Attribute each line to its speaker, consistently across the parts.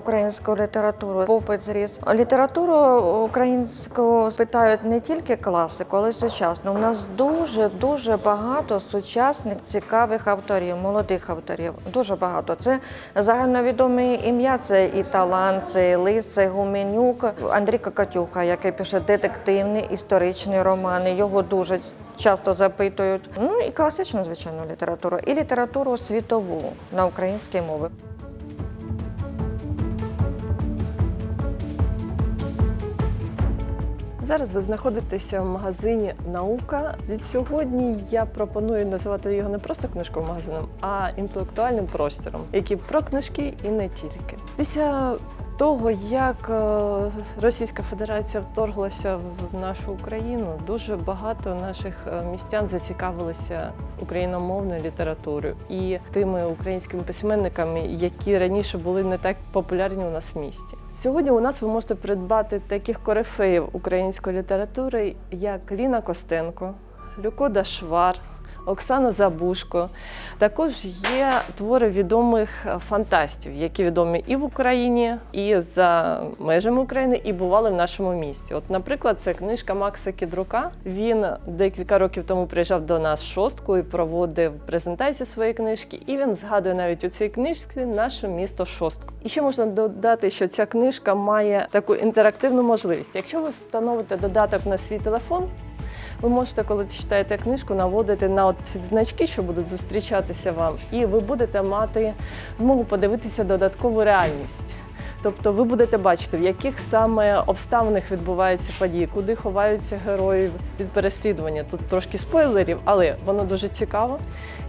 Speaker 1: українську літературу. Попит зріс. Літературу українську питають не тільки класику, але й сучасну. У нас дуже дуже багато сучасних цікавих авторів, молодих авторів. Дуже багато. Це загальновідомі ім'я. Це і Талант, це і Лис, Гуменюк, Андрій Кокатюха, який пише детективні історичні романи. Його дуже часто запитують. Ну і класичну, звичайно, літературу, і літературу світову на українській мові.
Speaker 2: Зараз ви знаходитеся в магазині Наука. Від сьогодні я пропоную називати його не просто книжковим магазином, а інтелектуальним простором, який про книжки і не тільки. Після того, як е, Російська Федерація вторглася в нашу Україну, дуже багато наших е, містян зацікавилися україномовною літературою і тими українськими письменниками, які раніше були не так популярні у нас в місті. Сьогодні у нас ви можете придбати таких корифеїв української літератури, як Ліна Костенко, Люкода Шварц. Оксана Забушко. Також є твори відомих фантастів, які відомі і в Україні, і за межами України, і бували в нашому місті. От, наприклад, це книжка Макса Кідрука. Він декілька років тому приїжджав до нас в шостку і проводив презентацію своєї книжки. І він згадує навіть у цій книжці наше місто Шостку. І ще можна додати, що ця книжка має таку інтерактивну можливість. Якщо ви встановите додаток на свій телефон. Ви можете, коли читаєте книжку, наводити на ці значки, що будуть зустрічатися вам, і ви будете мати змогу подивитися додаткову реальність. Тобто ви будете бачити, в яких саме обставинах відбуваються події, куди ховаються герої від переслідування. Тут трошки спойлерів, але воно дуже цікаво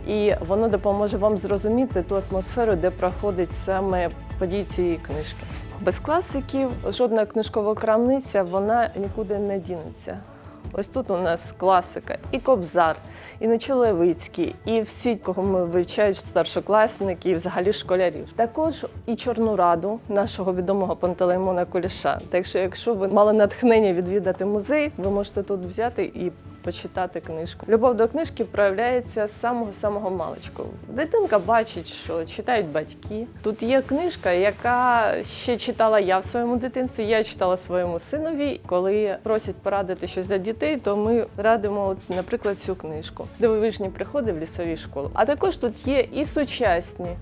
Speaker 2: і воно допоможе вам зрозуміти ту атмосферу, де проходить саме події цієї книжки. Без класиків жодна книжкова крамниця вона нікуди не дінеться. Ось тут у нас класика, і Кобзар, і Нечолевицький, і всі, кого ми вивчають старшокласники, і взагалі школярів. Також і Чорну Раду нашого відомого Пантелеймона Куліша. Так що, якщо ви мали натхнення відвідати музей, ви можете тут взяти і почитати книжку. Любов до книжки проявляється з самого самого маличку. Дитинка бачить, що читають батьки. Тут є книжка, яка ще читала я в своєму дитинстві. Я читала своєму синові. Коли просять порадити щось для дітей, то ми радимо, от, наприклад, цю книжку Дивовижні приходи в лісовій школі. А також тут є і сучасні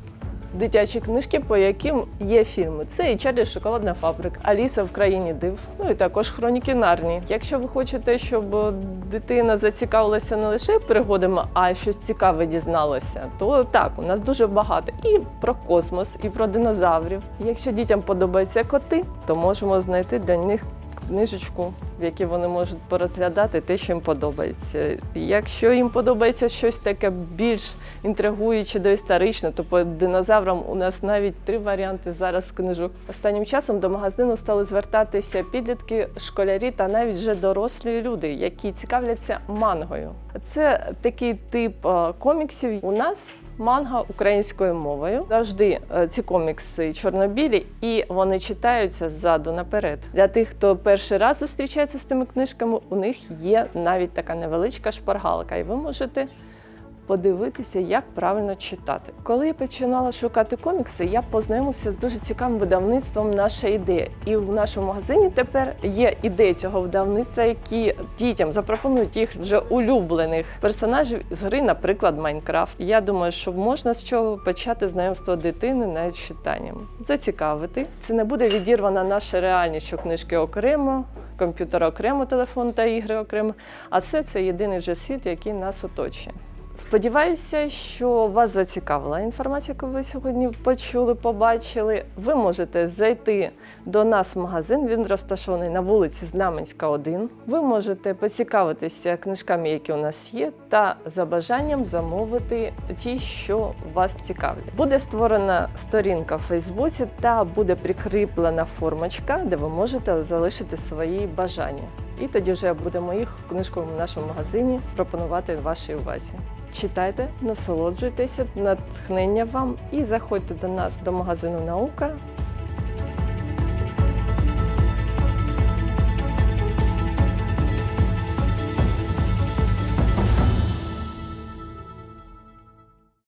Speaker 2: дитячі книжки, по яким є фільми. Це і Чарлі Шоколадна фабрика, Аліса в країні див. Ну і також хроніки Нарні. Якщо ви хочете, щоб дитина зацікавилася не лише пригодами, а й щось цікаве дізналася, то так, у нас дуже багато і про космос, і про динозаврів. Якщо дітям подобаються коти, то можемо знайти для них книжечку, в якій вони можуть порозглядати те, що їм подобається. Якщо їм подобається щось таке більш інтригуюче доісторичне, то по динозаврам у нас навіть три варіанти зараз книжок. Останнім часом до магазину стали звертатися підлітки, школярі та навіть вже дорослі люди, які цікавляться мангою. Це такий тип е, коміксів у нас. Манга українською мовою завжди е, ці комікси чорнобілі, і вони читаються ззаду наперед. Для тих, хто перший раз зустрічається з тими книжками, у них є навіть така невеличка шпаргалка, і ви можете подивитися, як правильно читати. Коли я починала шукати комікси, я познайомилася з дуже цікавим видавництвом Наша ідея. І в нашому магазині тепер є ідеї цього видавництва, які дітям запропонують їх вже улюблених персонажів з гри, наприклад, Майнкрафт. Я думаю, що можна з чого почати знайомство дитини навіть читанням. Зацікавити. Це не буде відірвана наша реальність, що книжки окремо. Комп'ютер окремо, телефон та ігри окремо, а все це єдиний же світ, який нас оточує. Сподіваюся, що вас зацікавила інформація, яку ви сьогодні почули, побачили. Ви можете зайти до нас в магазин. Він розташований на вулиці Знаменська, 1. Ви можете поцікавитися книжками, які у нас є, та за бажанням замовити ті, що вас цікавлять. Буде створена сторінка в Фейсбуці та буде прикріплена формочка, де ви можете залишити свої бажання. І тоді вже будемо їх в книжковому нашому магазині пропонувати вашій увазі. Читайте, насолоджуйтеся, натхнення вам і заходьте до нас до магазину Наука